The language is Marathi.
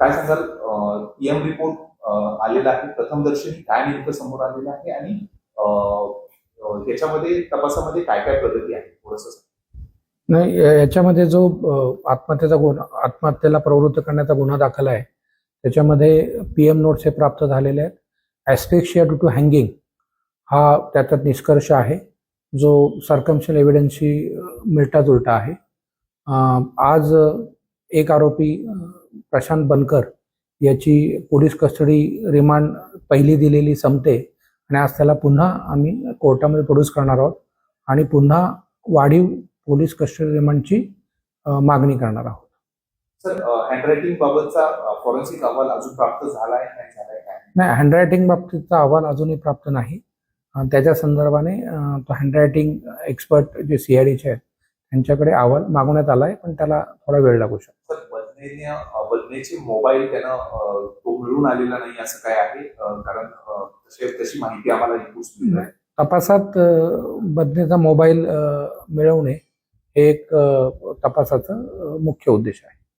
काय सांगाल? पीएम रिपोर्ट आलेला आहे प्रथमदर्शनी काय नेमकं समोर आलेलं आहे आणि याच्यामध्ये तपासामध्ये काय काय प्रगती आहे? थोडस नाही याच्यामध्ये जो आत्महत्येचा गुन्हा आत्महत्येला प्रवृत्त करण्याचा गुन्हा दाखल आहे त्याच्यामध्ये पी एम नोट्स हे प्राप्त झालेले आहेत. ॲस्पेक्शिया टू टू हँगिंग हा त्याच्यात निष्कर्ष आहे. जो सर्कमशन एव्हिडन्सशी मिळता जुळता आहे. आज एक आरोपी प्रशांत बनकर याची पोलीस कस्टडी रिमांड पहिली दिलेली संपते आणि आज त्याला पुन्हा आम्ही कोर्टामध्ये प्रोड्यूस करणार आहोत आणि पुन्हा वाढीव पोलीस कस्टडी रिमांडची मागणी करणार आहोत. सर हँडरायटिंग बाबतचा फॉरेन्सिक अहवाल अजून प्राप्त झालाय नाही हँडरायटिंग बाबतीतचा अहवाल अजूनही प्राप्त नाही. त्याच्या संदर्भाने तो हँडरायटिंग एक्सपर्ट जे सी आय डीचे आहेत त्यांच्याकडे अहवाल मागवण्यात आला आहे पण त्याला थोडा वेळ लागू शकतो. बदनेचे मोबाईल त्यानं तो मिळून आलेला नाही असं काय आहे? कारण तशी माहिती आम्हाला तपासात बदनेचा मोबाईल मिळवणे हे एक तपासाचा मुख्य उद्देश आहे.